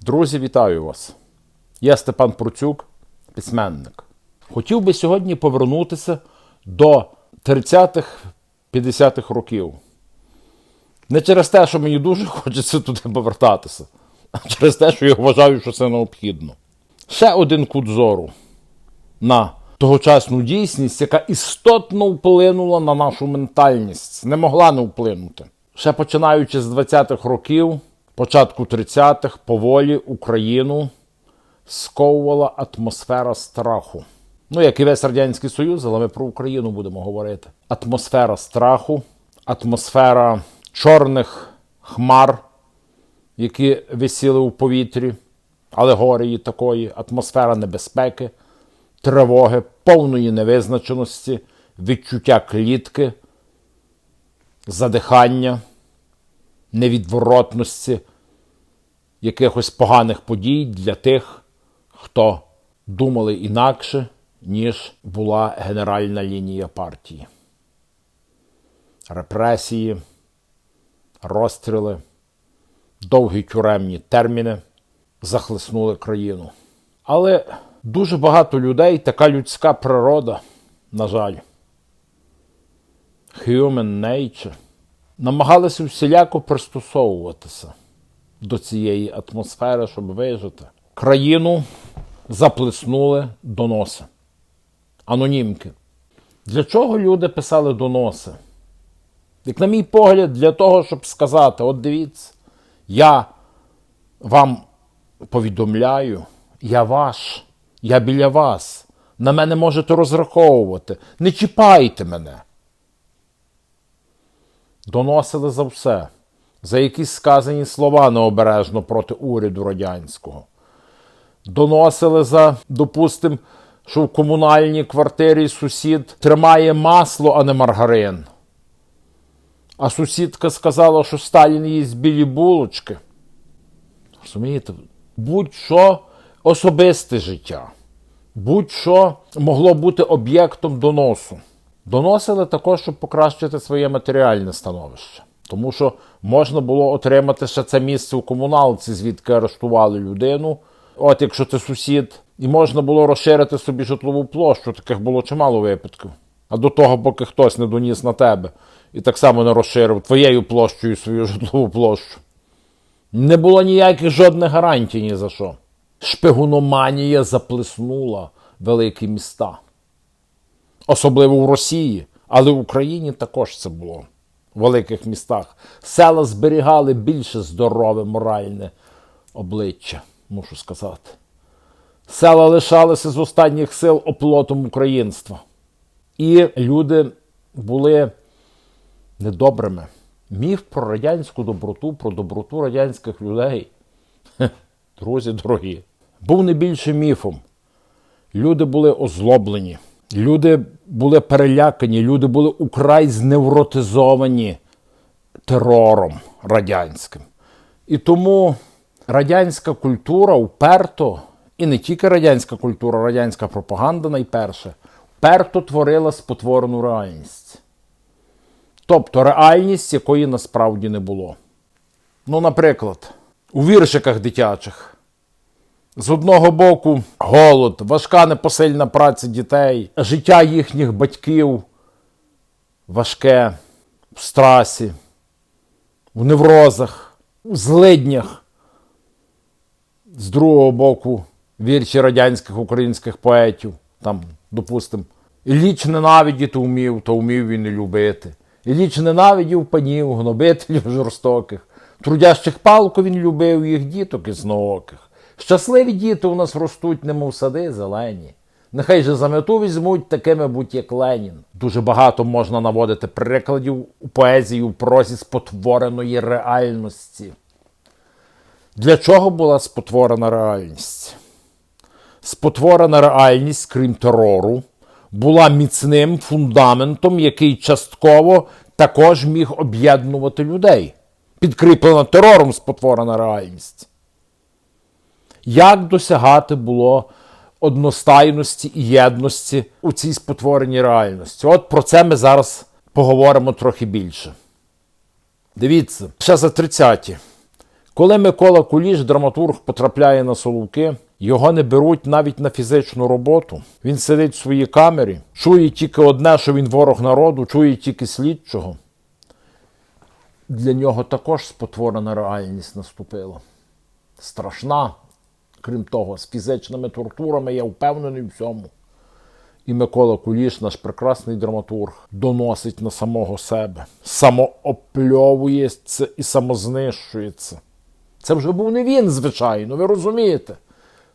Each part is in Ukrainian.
Друзі, вітаю вас! Я Степан Процюк, письменник. Хотів би сьогодні повернутися до 30-х, 50-х років. Не через те, що мені дуже хочеться туди повертатися, а через те, що я вважаю, що це необхідно. Ще один кут зору на тогочасну дійсність, яка істотно вплинула на нашу ментальність, не могла не вплинути. Ще починаючи з 20-х років, початку 30-х, поволі Україну сковувала атмосфера страху. Ну, як і весь Радянський Союз, але ми про Україну будемо говорити. Атмосфера страху, атмосфера чорних хмар, які висіли у повітрі, алегорії такої, атмосфера небезпеки, тривоги, повної невизначеності, відчуття клітки, задихання, невідворотності якихось поганих подій для тих, хто думали інакше, ніж була генеральна лінія партії. Репресії, розстріли, довгі тюремні терміни захлеснули країну. Але дуже багато людей, така людська природа, на жаль, human nature, намагалися всіляко пристосовуватися до цієї атмосфери, щоб вижити. Країну заплеснули доноси, анонімки. Для чого люди писали доноси? Як, на мій погляд, для того, щоб сказати: от дивіться, я вам повідомляю, я ваш, я біля вас. На мене можете розраховувати. Не чіпайте мене. Доносили за все, за якісь сказані слова необережно проти уряду радянського. Доносили за, допустим, що в комунальній квартирі сусід тримає масло, а не маргарин. А сусідка сказала, що Сталін їсть білі булочки. Розумієте? Будь-що особисте життя, будь-що могло бути об'єктом доносу. Доносили також, щоб покращити своє матеріальне становище. Тому що можна було отримати ще це місце у комуналці, звідки арештували людину. От якщо ти сусід, і можна було розширити собі житлову площу, таких було чимало випадків. А до того, поки хтось не доніс на тебе і так само не розширив твоєю площею свою житлову площу. Не було ніяких жодних гарантій ні за що. Шпигуноманія заплеснула великі міста. Особливо в Росії, але в Україні також це було великих містах. Села зберігали більше здорове моральне обличчя, мушу сказати. Села лишалися з останніх сил оплотом українства. І люди були недобрими. Міф про радянську доброту, про доброту радянських людей. Друзі дорогі, був не більше міфом. Люди були озлоблені, люди були перелякані, люди були украй зневротизовані терором радянським. І тому радянська культура вперто, і не тільки радянська культура, радянська пропаганда найперше, вперто творила спотворену реальність. Тобто реальність, якої насправді не було. Ну, наприклад, у віршиках дитячих. З одного боку, голод, важка непосильна праця дітей, життя їхніх батьків важке в страсі, в неврозах, в злиднях. З другого боку, вірші радянських українських поетів, там, допустимо, Ілліч ненавидіти вмів, то вмів він і любити. Ілліч ненавидів панів, гнобителів жорстоких. Трудящих палку він любив їх діток ізнооких. Щасливі діти у нас ростуть, немов сади зелені. Нехай же за мету візьмуть такими будь як Ленін. Дуже багато можна наводити прикладів у поезії, у прозі спотвореної реальності. Для чого була спотворена реальність? Спотворена реальність, крім терору, була міцним фундаментом, який частково також міг об'єднувати людей. Підкріплена терором спотворена реальність. Як досягати було одностайності і єдності у цій спотвореній реальності? От про це ми зараз поговоримо трохи більше. Дивіться, ще за 30-ті Коли Микола Куліш, драматург, потрапляє на Соловки, його не беруть навіть на фізичну роботу. Він сидить в своїй камері, чує тільки одне, що він ворог народу, чує тільки слідчого. Для нього також спотворена реальність наступила. Страшна, крім того, з фізичними тортурами, я впевнений в цьому. І Микола Куліш, наш прекрасний драматург, доносить на самого себе, самоопльовується і самознищується. Це вже був не він, звичайно, ви розумієте.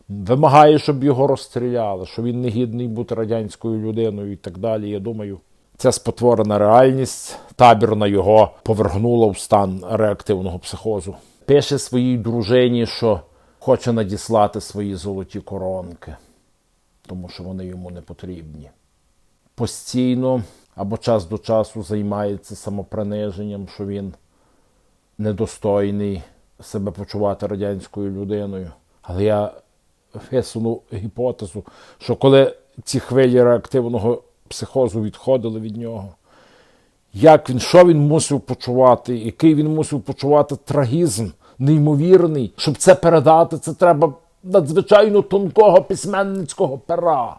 Вимагає, щоб його розстріляли, що він не гідний бути радянською людиною і так далі. Я думаю, ця спотворена реальність табірна його повергнула в стан реактивного психозу. Пише своїй дружині, що хоче надіслати свої золоті коронки, тому що вони йому не потрібні. Постійно або час до часу займається самоприниженням, що він недостойний себе почувати радянською людиною. Але я висуну гіпотезу, що коли ці хвилі реактивного психозу відходили від нього, як він, що він мусив почувати, який він мусив почувати трагізм неймовірний, щоб це передати, це треба надзвичайно тонкого письменницького пера.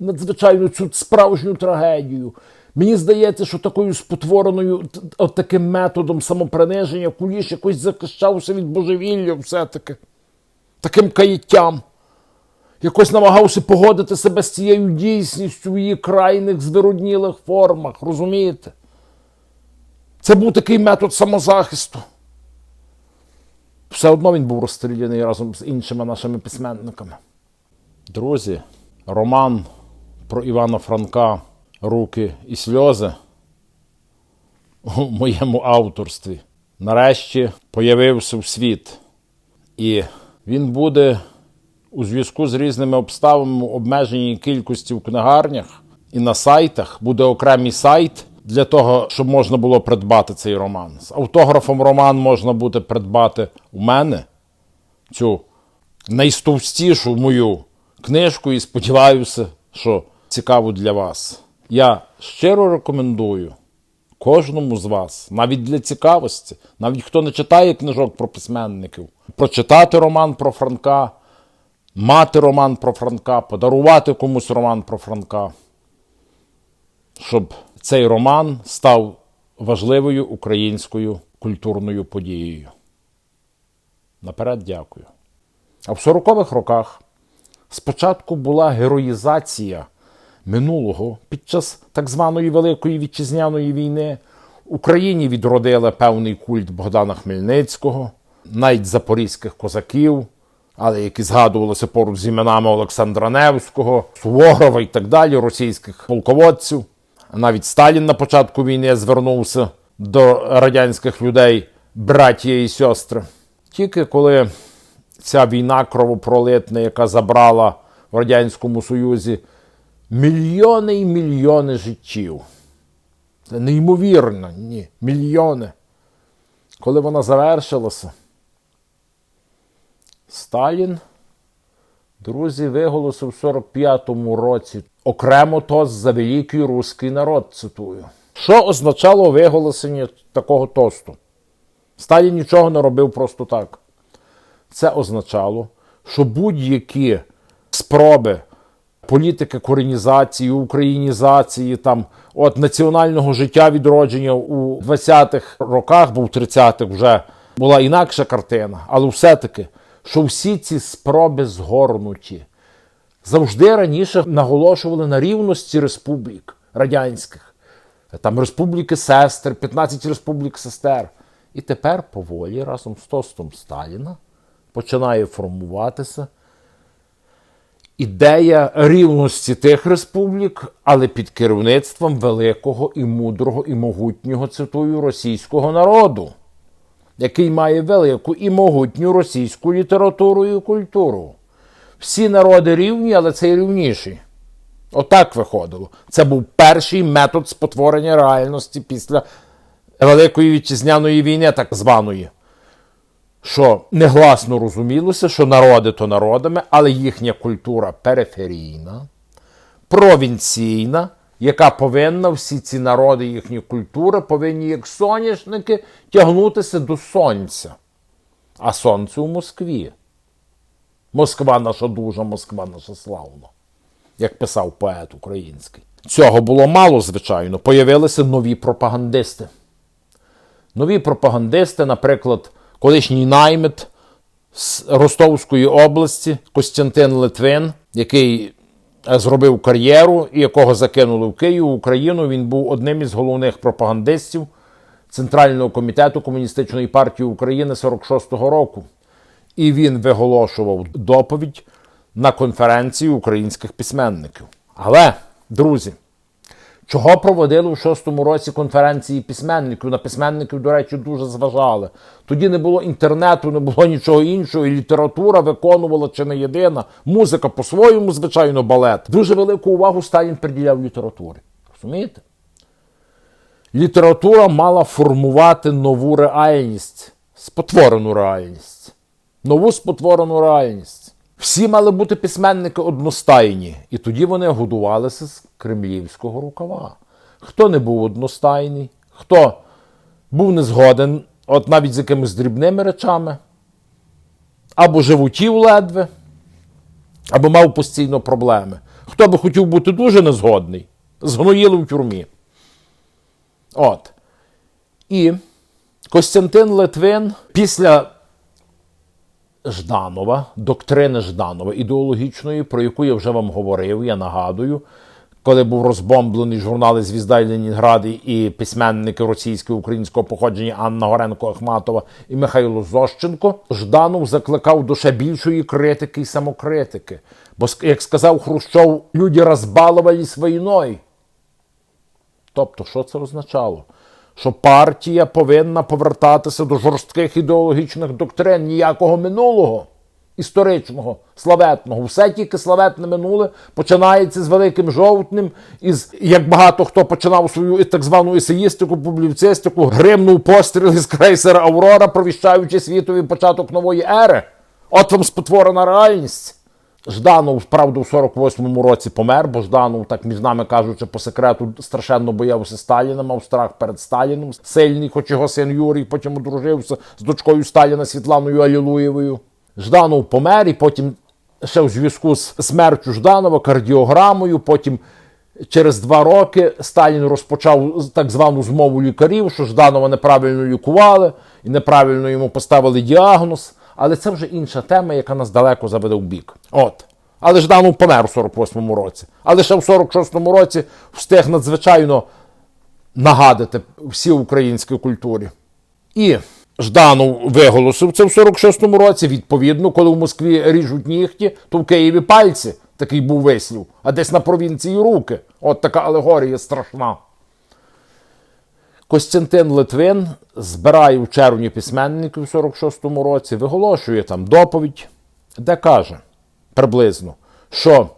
Надзвичайно цю справжню трагедію. Мені здається, що такою спотвореною от таким методом самоприниження Куліш якось захищався від божевілля все-таки. Таким каяттям. Якось намагався погодити себе з цією дійсністю в її крайних звироднілих формах. Розумієте? Це був такий метод самозахисту. Все одно він був розстріляний разом з іншими нашими письменниками. Друзі, роман про Івана Франка Руки і сльози у моєму авторстві нарешті появився в світ. І він буде у зв'язку з різними обставинами обмеженій кількості в книгарнях і на сайтах буде окремий сайт для того, щоб можна було придбати цей роман. З автографом роман можна буде придбати у мене цю найстовстішу мою книжку і сподіваюся, що цікаву для вас. Я щиро рекомендую кожному з вас, навіть для цікавості, навіть хто не читає книжок про письменників, прочитати роман про Франка, мати роман про Франка, подарувати комусь роман про Франка, щоб цей роман став важливою українською культурною подією. Наперед дякую. А в 40-х роках спочатку була героїзація минулого під час так званої Великої Вітчизняної війни. Україні відродили певний культ Богдана Хмельницького, навіть запорізьких козаків, але які згадувалися поруч з іменами Олександра Невського, Суворова і так далі, російських полководців. Навіть Сталін на початку війни звернувся до радянських людей, братія і сестри. Тільки коли ця війна кровопролитна, яка забрала в Радянському Союзі мільйони і мільйони життів. Це неймовірно, ні, мільйони. Коли вона завершилася, Сталін, друзі, виголосив в 45-му році окремо тост за великий руський народ, цитую. Що означало виголосення такого тосту? Сталін нічого не робив просто так. Це означало, що будь-які спроби політики коренізації, українізації, там, от національного життя відродження у 20-х роках, бо в 30-х вже була інакша картина, але все-таки, що всі ці спроби згорнуті. Завжди раніше наголошували на рівності республік радянських. Там республіки сестер, 15 республік сестер. І тепер поволі разом з тостом Сталіна починає формуватися ідея рівності тих республік, але під керівництвом великого і мудрого і могутнього цитую російського народу, який має велику і могутню російську літературу і культуру. Всі народи рівні, але цей рівніший. Отак виходило. Це був перший метод спотворення реальності після Великої вітчизняної війни, так званої що негласно розумілося, що народи то народами, але їхня культура периферійна, провінційна, яка повинна всі ці народи, їхні культури повинні, як соняшники, тягнутися до сонця. А сонце у Москві. Москва наша дуже, Москва наша славна, як писав поет український. Цього було мало, звичайно. Появилися нові пропагандисти. Нові пропагандисти, наприклад, колишній наймит з Ростовської області Костянтин Литвин, який зробив кар'єру і якого закинули в Київ, в Україну. Він був одним із головних пропагандистів Центрального комітету Комуністичної партії України 46-го року. І він виголошував доповідь на конференції українських письменників. Але, друзі, Чого проводили в шостому році конференції письменників? На письменників, до речі, дуже зважали. Тоді не було інтернету, не було нічого іншого, і література виконувала чи не єдина. Музика по-своєму, звичайно, балет. Дуже велику увагу Сталін приділяв літературі. Розумієте? Література мала формувати нову реальність, спотворену реальність. Нову спотворену реальність. Всі мали бути письменники одностайні, і тоді вони годувалися з кремлівського рукава. Хто не був одностайний, хто був не згоден, от навіть з якимись дрібними речами, або животів ледве, або мав постійно проблеми. Хто би хотів бути дуже незгодний, згноїли в тюрмі. От. І Костянтин Литвин після Жданова, доктрини Жданова, ідеологічної, про яку я вже вам говорив, я нагадую, коли був розбомблений журнали Звізда і Ленінград і письменники російського українського походження Анна Горенко Ахматова і Михайло Зощенко, Жданов закликав до ще більшої критики і самокритики. Бо, як сказав Хрущов, люди розбалувались війною. Тобто, що це означало? Що партія повинна повертатися до жорстких ідеологічних доктрин ніякого минулого історичного, славетного. Все тільки славетне минуле починається з великим жовтним, із як багато хто починав свою так звану есеїстику, публіцистику, гримнув постріли з крейсера Аврора, провіщаючи світові початок нової ери. От вам спотворена реальність. Жданов, правда, у 48-му році помер, бо Жданов, так між нами кажучи, по секрету страшенно боявся Сталіна, мав страх перед Сталіном. Сильний, хоч його син Юрій потім одружився з дочкою Сталіна Світланою Алілуєвою. Жданов помер, і потім ще у зв'язку з смертю Жданова, кардіограмою, потім. Через два роки Сталін розпочав так звану змову лікарів, що Жданова неправильно лікували і неправильно йому поставили діагноз. Але це вже інша тема, яка нас далеко заведе в бік. От. Але Жданов помер у 48-му році. Але ще в 46-му році встиг надзвичайно нагадати всій українській культурі. І Жданов виголосив це в 46-му році. Відповідно, коли в Москві ріжуть нігті, то в Києві пальці. Такий був вислів, а десь на провінції руки. От така алегорія страшна. Костянтин Литвин збирає в червні письменників у 46-му році, виголошує там доповідь, де каже приблизно, що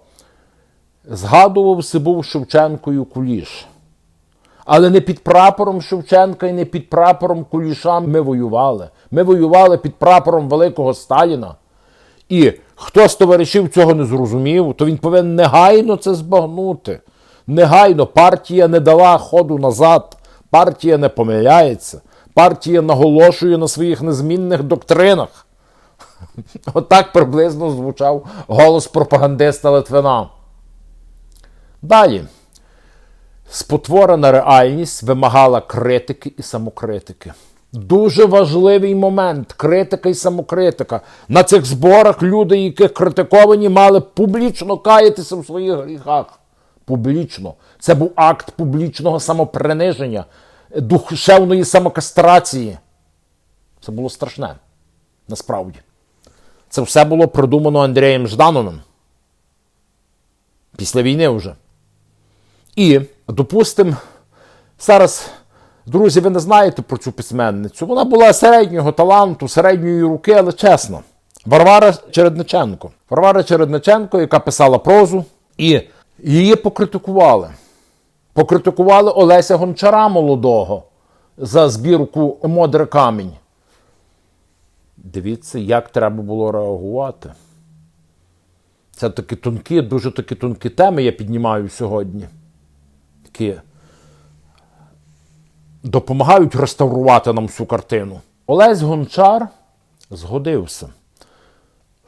згадувався був Шевченкою Куліш. Але не під прапором Шевченка і не під прапором Куліша ми воювали. Ми воювали під прапором великого Сталіна. І хто з товаришів цього не зрозумів, то він повинен негайно це збагнути. Негайно партія не дала ходу назад. Партія не помиляється. Партія наголошує на своїх незмінних доктринах. Отак приблизно звучав голос пропагандиста Литвина. Далі. Спотворена реальність вимагала критики і самокритики. Дуже важливий момент критика і самокритика. На цих зборах люди, які критиковані, мали публічно каятися в своїх гріхах. Публічно. Це був акт публічного самоприниження, душевної самокастрації. Це було страшне. Насправді. Це все було придумано Андрієм Ждановим. Після війни вже. І, допустимо, зараз, друзі, ви не знаєте про цю письменницю. Вона була середнього таланту, середньої руки, але чесно. Варвара Чередниченко. Варвара Чередниченко, яка писала прозу, і її покритикували. Покритикували Олеся Гончара молодого за збірку Модре камінь. Дивіться, як треба було реагувати. Це такі тонкі, дуже такі тонкі теми я піднімаю сьогодні. які допомагають реставрувати нам всю картину. Олесь Гончар згодився,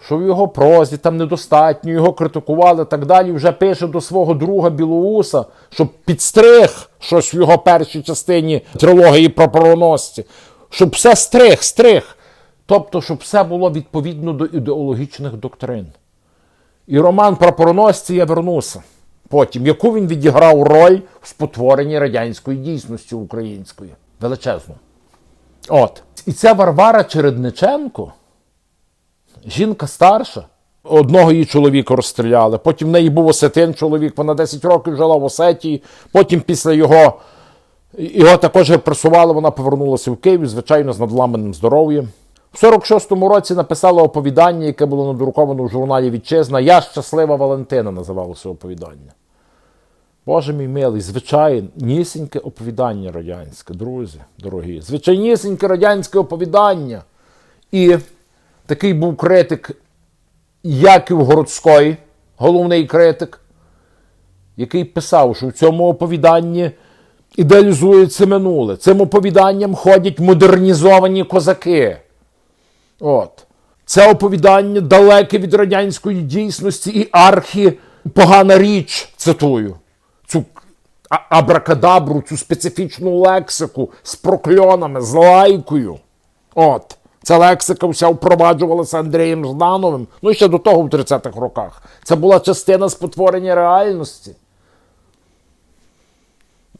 що в його прозі там недостатньо, його критикували і так далі. Вже пише до свого друга Білоуса, щоб підстриг щось в його першій частині трилогії про пороносці, щоб все стриг, стриг. Тобто, щоб все було відповідно до ідеологічних доктрин. І роман про пороносці я вернуся. Потім, яку він відіграв роль в спотворенні радянської дійсності української. Величезну. От. І ця Варвара Чередниченко, жінка старша, одного її чоловіка розстріляли. Потім в неї був осетин чоловік, вона 10 років жила в Осетії. Потім після його його також репресували, вона повернулася в Київ, звичайно, з надламаним здоров'ям. В 46-му році написала оповідання, яке було надруковано в журналі Вітчизна. Я щаслива Валентина називалося оповідання. Боже мій милий, звичайнісіньке оповідання радянське, друзі, дорогі. Звичайнісіньке радянське оповідання. І такий був критик Яків Городський, головний критик, який писав, що в цьому оповіданні ідеалізується минуле. Цим оповіданням ходять модернізовані козаки. От. Це оповідання далеке від радянської дійсності і архі погана річ, цитую. Цю абракадабру, цю специфічну лексику з прокльонами, з лайкою. От. Ця лексика вся впроваджувалася Андрієм Ждановим, ну ще до того в 30-х роках. Це була частина спотворення реальності.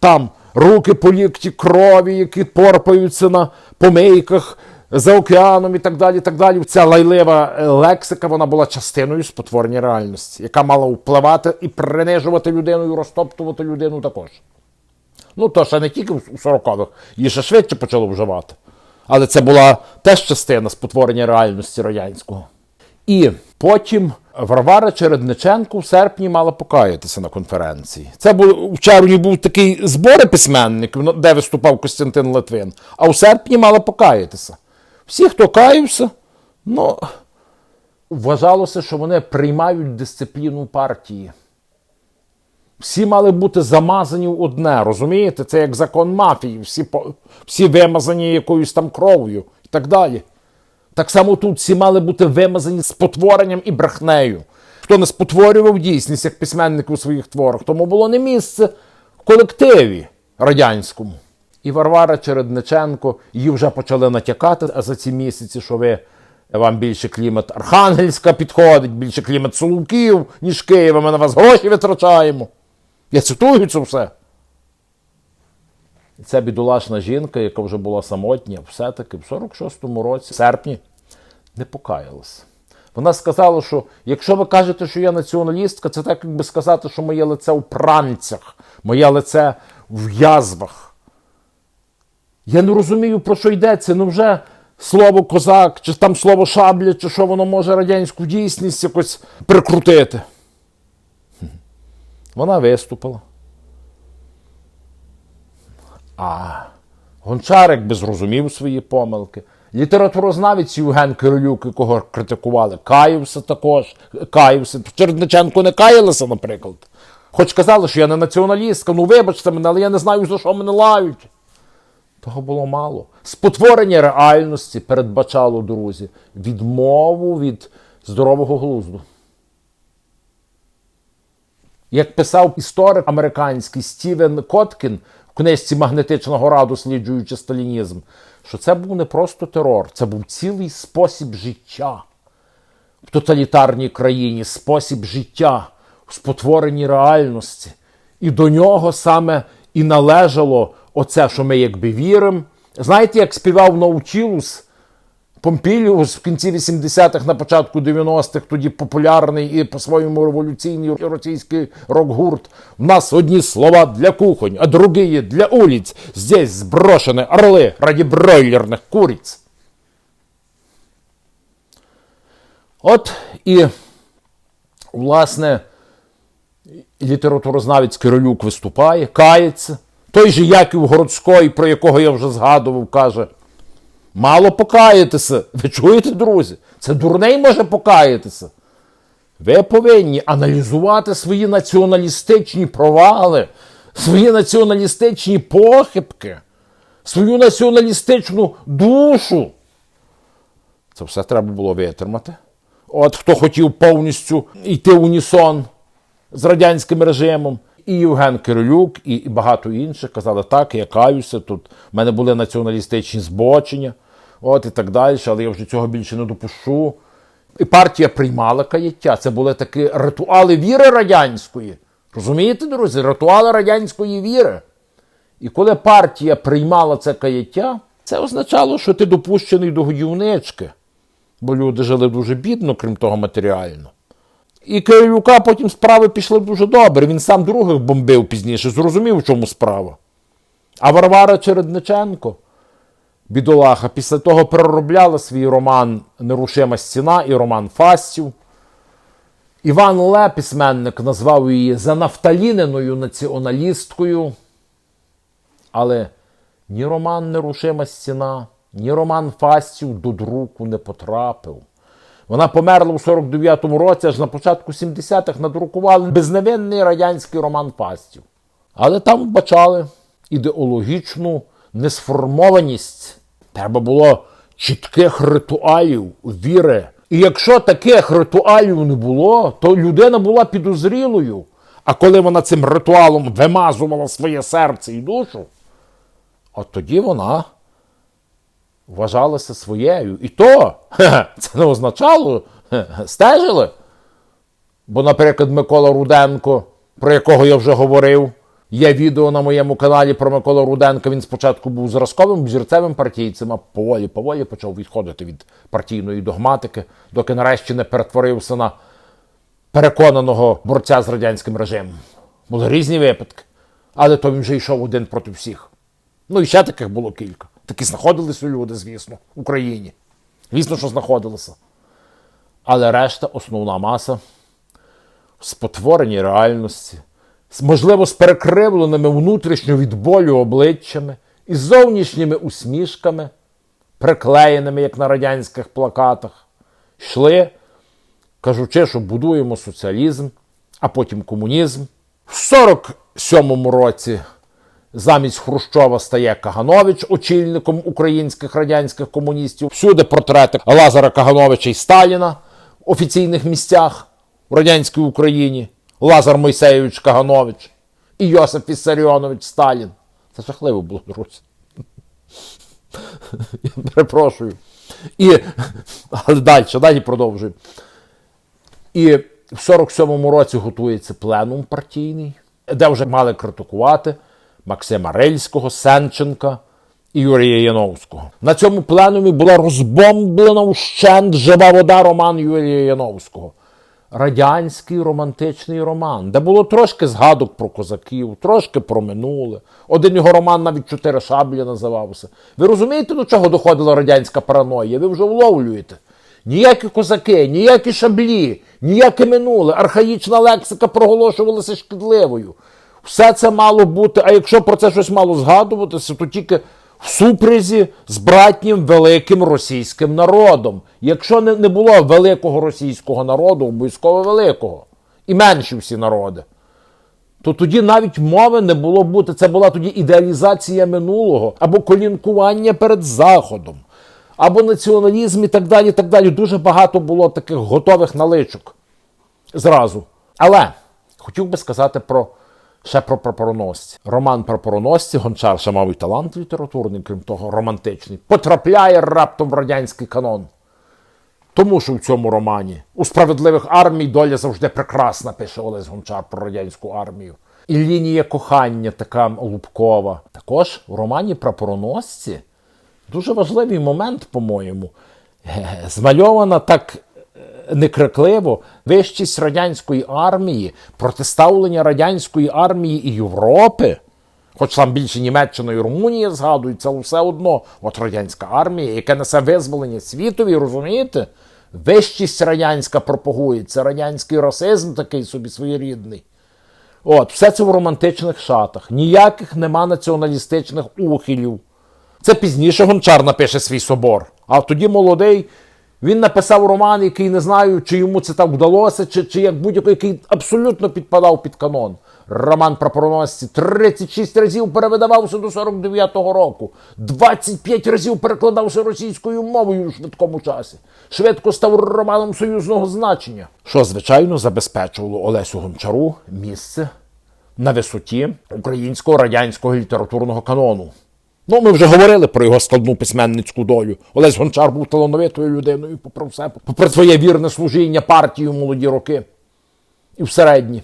Там руки по лікті крові, які порпаються на помийках за океаном і так далі. так далі. Ця лайлива е, лексика вона була частиною спотворення реальності, яка мала впливати і принижувати людину, і розтоптувати людину також. Ну, то ще не тільки у 40-х, її ще швидше почали вживати. Але це була теж частина спотворення реальності радянського. І потім Варвара Чередниченко в серпні мала покаятися на конференції. Це був в червні був такий збори письменників, ну, де виступав Костянтин Литвин, а у серпні мала покаятися. Всі, хто каявся, ну, вважалося, що вони приймають дисципліну партії. Всі мали бути замазані в одне, розумієте? Це як закон мафії, всі, всі вимазані якоюсь там кров'ю і так далі. Так само тут всі мали бути вимазані спотворенням і брехнею. Хто не спотворював дійсність як письменник у своїх творах, тому було не місце в колективі радянському. І Варвара Чередниченко її вже почали натякати за ці місяці, що ви вам більше клімат Архангельська підходить, більше клімат Соловків, ніж Києва. Ми на вас гроші витрачаємо. Я цитую це все. Ця бідолашна жінка, яка вже була самотня, все-таки в 46-му році, в серпні, не покаялася. Вона сказала, що якщо ви кажете, що я націоналістка, це так, якби сказати, що моє лице у пранцях, моє лице в язвах. Я не розумію, про що йдеться. Ну вже слово козак, чи там слово шабля, чи що воно може радянську дійсність якось прикрутити. Вона виступила. А Гончарик би зрозумів свої помилки. Літературознавець Євген Кирилюк, якого критикували, каявся також. Каявся. Черниченко не каялася, наприклад. Хоч казали, що я не націоналістка, ну вибачте мене, але я не знаю, за що мене лають. Того було мало. Спотворення реальності передбачало, друзі, відмову від здорового глузду. Як писав історик американський Стівен Коткін в книжці Магнетичного раду, досліджуючи сталінізм, що це був не просто терор, це був цілий спосіб життя в тоталітарній країні, спосіб життя в спотворенні реальності. І до нього саме і належало оце, що ми якби віримо. Знаєте, як співав Наутілус Помпіліус в кінці 80-х, на початку 90-х, тоді популярний і по-своєму революційний російський рок-гурт. В нас одні слова для кухонь, а другі для улиць. Здесь зброшені орли раді бройлерних куриць. От і, власне, літературознавець Кирилюк виступає, кається. Той же Яків Городський, про якого я вже згадував, каже: Мало покаятися. Ви чуєте, друзі? Це дурний може покаятися. Ви повинні аналізувати свої націоналістичні провали, свої націоналістичні похибки, свою націоналістичну душу. Це все треба було витримати. От хто хотів повністю йти в унісон з радянським режимом. І Євген Кирилюк, і багато інших казали, так, я каюся, тут в мене були націоналістичні збочення, от і так далі, але я вже цього більше не допущу. І партія приймала каяття. Це були такі ритуали віри радянської. Розумієте, друзі? Ритуали радянської віри. І коли партія приймала це каяття, це означало, що ти допущений до годівнички. Бо люди жили дуже бідно, крім того, матеріально. І Кирилюка потім справи пішли дуже добре. Він сам других бомбив пізніше, зрозумів, в чому справа. А Варвара Чередниченко, бідолаха, після того переробляла свій роман Нерушима стіна і роман Фастів. Іван Ле, письменник, назвав її занафталіненою націоналісткою. Але ні роман Нерушима стіна, ні роман Фастів до друку не потрапив. Вона померла у 49-му році, аж на початку 70-х надрукували безневинний радянський роман Фастів. Але там вбачали ідеологічну несформованість. Треба було чітких ритуалів, віри. І якщо таких ритуалів не було, то людина була підозрілою. А коли вона цим ритуалом вимазувала своє серце і душу, от тоді вона вважалася своєю. І то це не означало, стежили. Бо, наприклад, Микола Руденко, про якого я вже говорив, є відео на моєму каналі про Микола Руденка. Він спочатку був зразковим зірцевим партійцем, а поволі, поволі почав відходити від партійної догматики, доки нарешті не перетворився на переконаного борця з радянським режимом. Були різні випадки, але то він вже йшов один проти всіх. Ну і ще таких було кілька. Такі знаходилися люди, звісно, в Україні. Звісно, що знаходилися. Але решта, основна маса, спотворені реальності, з, можливо, з перекривленими внутрішньо від болю обличчями і зовнішніми усмішками, приклеєними, як на радянських плакатах, йшли, кажучи, що будуємо соціалізм, а потім комунізм. В 47-му році замість Хрущова стає Каганович очільником українських радянських комуністів. Всюди портрети Лазара Кагановича і Сталіна в офіційних місцях в радянській Україні. Лазар Мойсеєвич Каганович і Йосиф Віссаріонович Сталін. Це жахливо було, друзі. Я перепрошую. І, але далі, далі продовжую. І в 47-му році готується пленум партійний, де вже мали критикувати Максима Рильського, Сенченка і Юрія Яновського. На цьому пленумі була розбомблена вщент жива вода роман Юрія Яновського. Радянський романтичний роман, де було трошки згадок про козаків, трошки про минуле. Один його роман навіть чотири шаблі називався. Ви розумієте, до чого доходила радянська параноя? Ви вже вловлюєте. Ніякі козаки, ніякі шаблі, ніяке минуле, архаїчна лексика проголошувалася шкідливою. Все це мало бути, а якщо про це щось мало згадуватися, то тільки в супрязі з братнім великим російським народом. Якщо не, не було великого російського народу, обов'язково великого, і менші всі народи, то тоді навіть мови не було бути. Це була тоді ідеалізація минулого або колінкування перед Заходом, або націоналізм і так далі. так далі. Дуже багато було таких готових наличок зразу. Але хотів би сказати про. Ще про прапороносці. Роман Прапороносці, Гончар ще мав і талант літературний, крім того, романтичний, потрапляє раптом в радянський канон. Тому що в цьому романі у справедливих армій доля завжди прекрасна, пише Олесь Гончар про радянську армію. І лінія кохання така лубкова. Також в романі Прапороносці дуже важливий момент, по-моєму, Е, змальована так некрикливо вищість радянської армії, протиставлення радянської армії і Європи. Хоч там більше Німеччина і Румунія згадуються, але все одно, от радянська армія, яка несе визволення світові, розумієте? Вищість радянська пропагується, радянський расизм такий собі своєрідний. От, все це в романтичних шатах. Ніяких нема націоналістичних ухилів. Це пізніше Гончар напише свій собор. А тоді молодий він написав роман, який не знаю, чи йому це так вдалося, чи, чи як будь-який, який абсолютно підпадав під канон. роман прапороносці 36 разів перевидавався до 49-го року, 25 разів перекладався російською мовою у швидкому часі. Швидко став романом союзного значення, що, звичайно, забезпечувало Олесю Гончару місце на висоті українського радянського літературного канону. Ну, ми вже говорили про його складну письменницьку долю. Олесь Гончар був талановитою людиною, попри все, попри своє вірне служіння партії у молоді роки і в середні.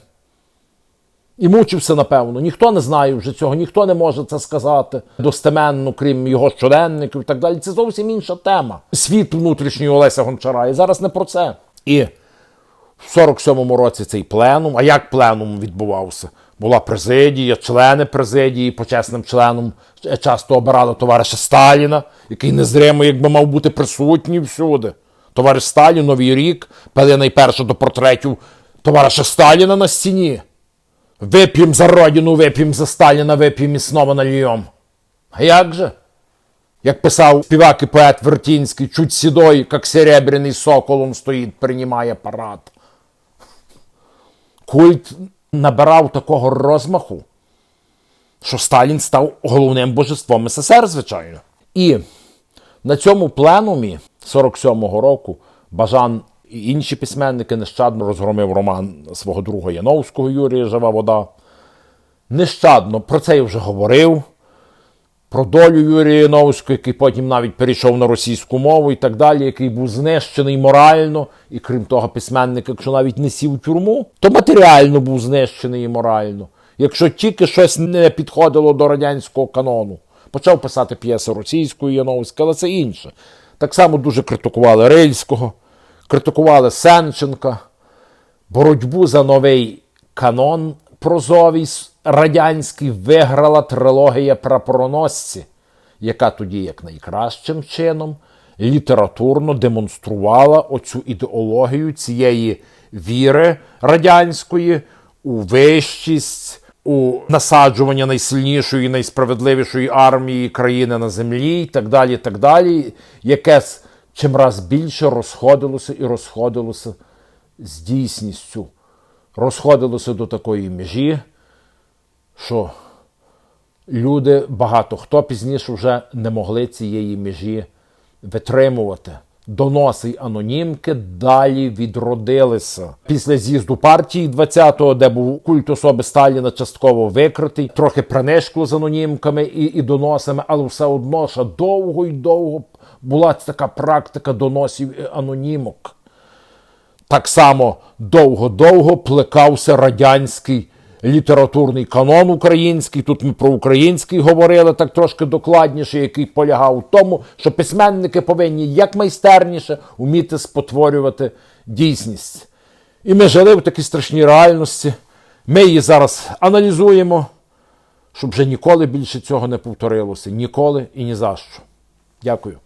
І мучився, напевно. Ніхто не знає вже цього, ніхто не може це сказати достеменно, крім його щоденників і так далі. Це зовсім інша тема. Світ внутрішній Олеся Гончара. І зараз не про це. І в 47-му році цей пленум. А як пленум відбувався? Була президія, члени президії, почесним членом часто обирали товариша Сталіна, який незримо якби мав бути присутній всюди. Товариш Сталін, Новий рік, пели найперше до портретів товариша Сталіна на стіні. Вип'єм за родину, вип'єм за Сталіна, вип'єм і снова нальєм. А як же? Як писав співак і поет Вертінський, чуть сідой, як серебряний сокол, он стоїть, приймає парад. Культ набирав такого розмаху, що Сталін став головним божеством СССР, звичайно. І на цьому пленумі 47-го року Бажан і інші письменники нещадно розгромив роман свого друга Яновського Юрія Жива вода. Нещадно про це я вже говорив. Про долю Юрія Яновського, який потім навіть перейшов на російську мову і так далі, який був знищений морально, і крім того, письменник, якщо навіть не сів у тюрму, то матеріально був знищений і морально. Якщо тільки щось не підходило до радянського канону, почав писати п'єси російською Яновською, але це інше. Так само дуже критикували Рильського, критикували Сенченка, боротьбу за новий канон прозовий с- радянський виграла трилогія прапороносці, яка тоді як найкращим чином літературно демонструвала оцю ідеологію цієї віри радянської у вищість, у насаджування найсильнішої, найсправедливішої армії країни на землі і так далі, так далі, яке чимраз більше розходилося і розходилося з дійсністю. Розходилося до такої межі, що люди, багато хто пізніше вже не могли цієї межі витримувати. Доноси й анонімки далі відродилися. Після з'їзду партії 20-го, де був культ особи Сталіна частково викритий, трохи принишкло з анонімками і, і доносами, але все одно ще довго й довго була така практика доносів і анонімок. Так само довго-довго плекався радянський літературний канон український. Тут ми про український говорили так трошки докладніше, який полягав у тому, що письменники повинні як майстерніше вміти спотворювати дійсність. І ми жили в такій страшній реальності. Ми її зараз аналізуємо, щоб вже ніколи більше цього не повторилося. Ніколи і ні за що. Дякую.